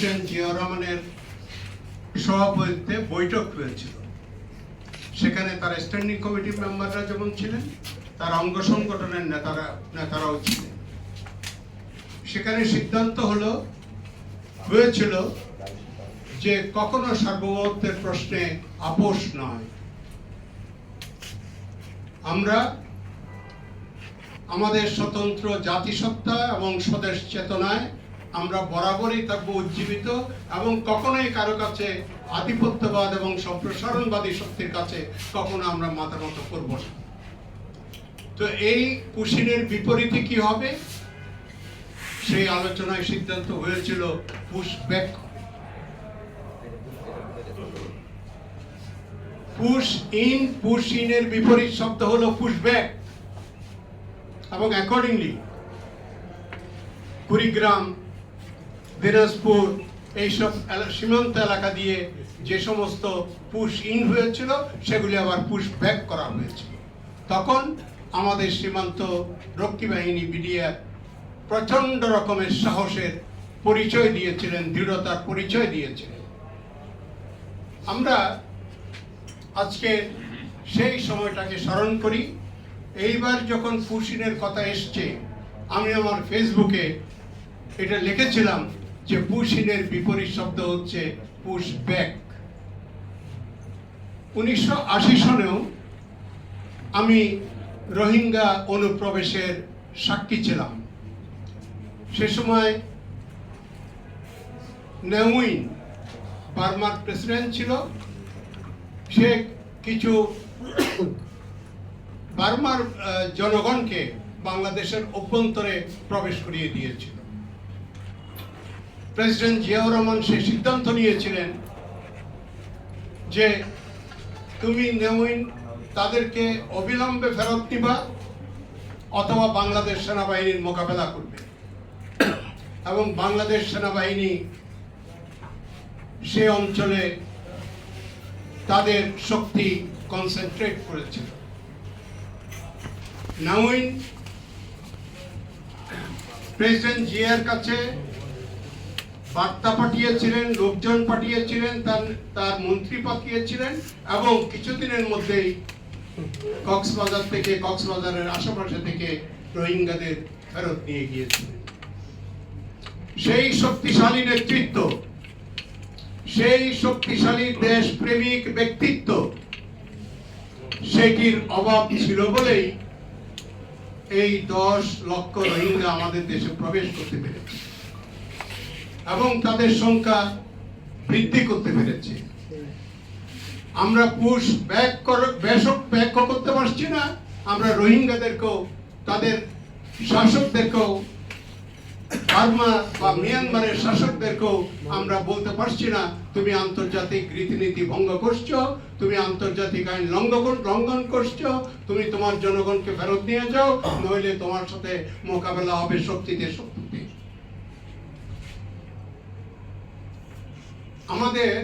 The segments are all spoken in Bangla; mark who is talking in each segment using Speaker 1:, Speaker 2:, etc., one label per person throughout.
Speaker 1: প্রেসিডেন্ট জিয়া রহমানের সভাপতিত্বে বৈঠক হয়েছিল। সেখানে তার স্ট্যান্ডিং কমিটির মেম্বাররা যেমন ছিলেন, তার অঙ্গ সংগঠনের নেতারা, নেতারাও ছিলেন। সেখানে সিদ্ধান্ত হলো, হয়েছিল যে কখনো সার্বভৌমত্বের প্রশ্নে আপোষ নয়। আমরা আমাদের স্বতন্ত্র জাতিসত্তা এবং স্বদেশ চেতনায় আমরা বরাবরই থাকব উজ্জীবিত এবং কখনোই কারও কাছে আধিপত্যবাদ এবং সম্প্রসারণবাদী শক্তির কাছে কখনো আমরা মাথা নত করব না। তো এই কুশিনের বিপরীতে কি হবে? সেই আলোচনায় সিদ্ধান্ত হয়েছিল push back. Push in, push ইনের বিপরীত শব্দ হলো পুশ ব্যাক। এবং অ্যাকর্ডিংলি কুড়িগ্রাম দিনাজপুর এইসব সীমান্ত এলাকা দিয়ে যে সমস্ত পুশ ইন হয়েছিল, সেগুলি আবার পুশ ব্যাক করা হয়েছিল তখন আমাদের সীমান্ত রক্ষী বাহিনী বিডিআর প্রচণ্ড রকমের সাহসের পরিচয় দিয়েছিলেন, দৃঢ়তার পরিচয় দিয়েছিলেন। আমরা আজকে সেই সময়টাকে স্মরণ করি। এইবার যখন পুশিনের কথা এসছে, আমি আমার ফেসবুকে এটা লিখেছিলাম যে পুশিনের বিপরীত শব্দ হচ্ছে পুশ ব্যাক উনিশশো আশি সনেও আমি রোহিঙ্গা অনুপ্রবেশের সাক্ষী ছিলাম। সে সময় নেউইন বার্মার প্রেসিডেন্ট ছিল। সে কিছু বার্মার জনগণকে বাংলাদেশের অভ্যন্তরে প্রবেশ করিয়ে দিয়েছিল। প্রেসিডেন্ট জিয়াউর রহমান সে সিদ্ধান্ত নিয়েছিলেন যে তুমি নেউইন তাদেরকে অবিলম্বে ফেরত নিবা অথবা বাংলাদেশ সেনাবাহিনীর মোকাবেলা করবে। এবং বাংলাদেশ সেনাবাহিনী সে অঞ্চলে তাদের শক্তি কনসেন্ট্রেট করেছিল। নাউইন প্রেসিডেন্ট জিয়ার কাছে বার্তা পাঠিয়েছিলেন, লোকজন পাঠিয়েছিলেন, তার তার মন্ত্রী পাঠিয়েছিলেন এবং কিছুদিনের মধ্যেই কক্সবাজার থেকে, কক্সবাজারের আশেপাশে থেকে রোহিঙ্গাদের ফেরত নিয়ে গিয়েছিলেন। সেই শক্তিশালী নেতৃত্ব, সেই শক্তিশালী দেশপ্রেমিক ব্যক্তিত্ব, সেটির অভাব ছিল বলেই এই দশ লক্ষ রোহিঙ্গা আমাদের দেশে প্রবেশ করতে পেরেছে। এবং তাদের সংখ্যা বৃদ্ধি করতে পেরেছে। আমরা পুশ ব্যাক ব্যাক করতে পারছি না। আমরা রোহিঙ্গাদেরকেও, তাদের শাসকদেরকেও, বার্মা বা মিয়ানমারের শাসকদেরকেও আমরা বলতে পারছি না। তুমি আন্তর্জাতিক রীতিনীতি ভঙ্গ করছ, তুমি আন্তর্জাতিক আইন লঙ্ঘন লঙ্ঘন করছ, তুমি তোমার জনগণকে ফেরত নিয়ে যাও, নইলে তোমার সাথে মোকাবেলা হবে শক্তিতে শক্তিতে আমাদের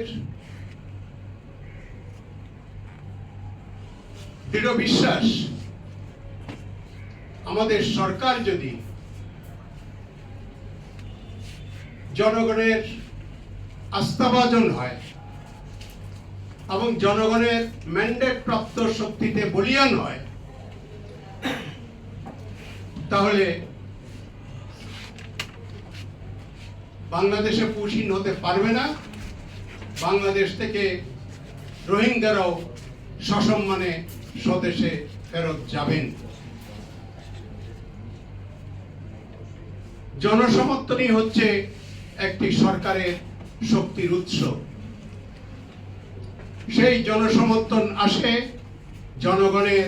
Speaker 1: দৃঢ় বিশ্বাস, আমাদের সরকার যদি জনগণের আস্থাভাজন হয় এবং জনগণের ম্যান্ডেট প্রাপ্ত শক্তিতে বলিয়ান হয়, তাহলে বাংলাদেশে পুষিন হতে পারবে না। বাংলাদেশ থেকে রোহিঙ্গারাও সসম্মানে স্বদেশে ফেরত যাবেন। জনসমর্থনই হচ্ছে একটি সরকারের শক্তির উৎস। সেই জনসমর্থন আসে জনগণের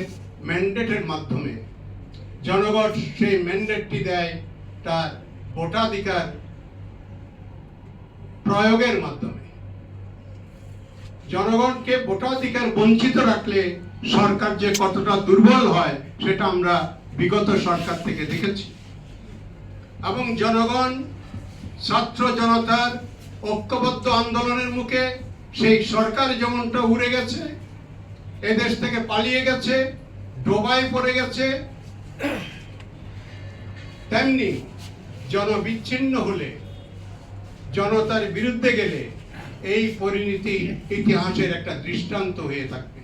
Speaker 1: ম্যান্ডেটের মাধ্যমে। জনগণ সেই ম্যান্ডেটটি দেয় তার ভোটাধিকার প্রয়োগের মাধ্যমে। জনগণকে ভোটাধিকার বঞ্চিত রাখলে সরকার যে কতটা দুর্বল হয়, সেটা আমরা বিগত সরকার থেকে দেখেছি। এবং জনগণ, ছাত্র জনতার ঐক্যবদ্ধ আন্দোলনের মুখে সেই সরকার যেমনটা উড়ে গেছে, এদেশ থেকে পালিয়ে গেছে, ডোবায় পড়ে গেছে, তেমনি জনবিচ্ছিন্ন হলে, জনতার বিরুদ্ধে গেলে এই পরিণতি ইতিহাসের একটা দৃষ্টান্ত হয়ে থাকবে।